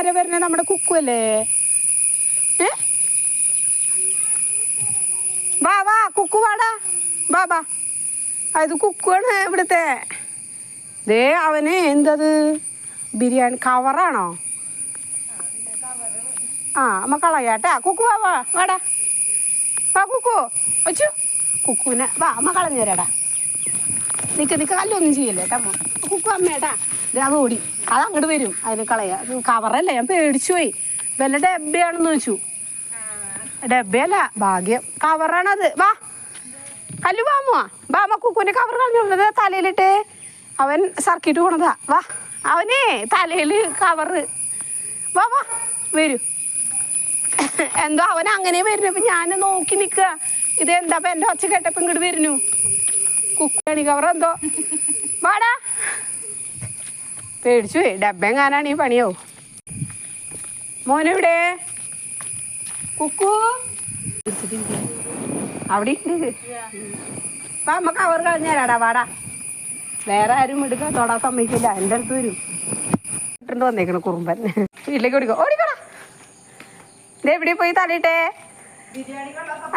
ആരാ വരണേ നമ്മുടെ കുക്കു അല്ലേ ഏ? വാ വാ കുക്കു വാടാ. വാ വാ. അത് കുക്കുവാണ് ഇവിടുത്തെ. ദേ അവന് എന്തത്? ബിരിയാണി കവറാണോ? ആ അമ്മ കളയാട്ടെ. കുക്കു വാ വാ വാടാ. വാ കുക്കു. വച്ചു കുക്കുവിനെ വാ അമ്മ കളഞ്ഞു തരാടാ. നിക്ക് നിക്ക് കല്ലൊന്നും ചെയ്യല്ലേ കേട്ടോ കുക്കു അമ്മേട്ടാ. അത് ഓടി. അത് അങ്ങോട്ട് വരും അതിന് കളയ. കവറല്ലേ ഞാൻ പേടിച്ചു പോയി. വല്ല ഡബ്ബയാണെന്ന് വെച്ചു ഡബ്ബയല്ല ഭാഗ്യം. കവറാണത്. വാ. കല്ലു വാമോ ബാമ കുക്കുവിന്റെ കവർ കളഞ്ഞുള്ളത് തലയിലിട്ട് അവൻ സർക്കിട്ട് പോണതാ. വാ. അവനേ തലയിൽ കവറ്. വാ വാ. വരൂ. എന്തോ അവൻ അങ്ങനെ വരുന്നു. അപ്പൊ ഞാൻ നോക്കി നിക്കുക ഇത് എന്താ എന്റെ ഒച്ച കേട്ടപ്പോ ഇങ്ങോട്ട് വരുന്നു. കുക്കണി കവർ എന്തോ വാടാ. പേടിച്ചു പോയി. ഡബ്ബെങ്ങാനാണ് ഈ പണിയോ മോനെവിടെ? കുക്കു? അവിടെ ഉണ്ട് അപ്പൊ അമ്മ കവർ കളഞ്ഞേരാടാ വാടാ. വേറെ ആരും എടുക്കാൻ തൊടാൻ സമ്മതിക്കില്ല. എന്റെ അടുത്ത് വരും. ഇട്ടുണ്ട് വന്നേക്കണ കുറുമ്പൻ. വീട്ടിലേക്ക് ഓടിക്കോ. ഓടിക്കോടാ ഇതേ എവിടെ പോയി തലയിട്ടെ?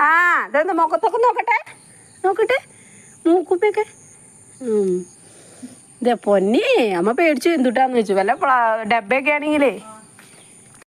ആ ഇതൊന്ന് മുഖത്തൊക്കെ നോക്കട്ടെ? നോക്കട്ടെ. മൂക്കുപ്പൊക്കെ ഇതേ പൊന്നേ അമ്മ പേടിച്ചു എന്തുട്ടാന്ന് വെച്ചു. വല്ല ഡബ്ബയൊക്കെ ആണെങ്കിലേ.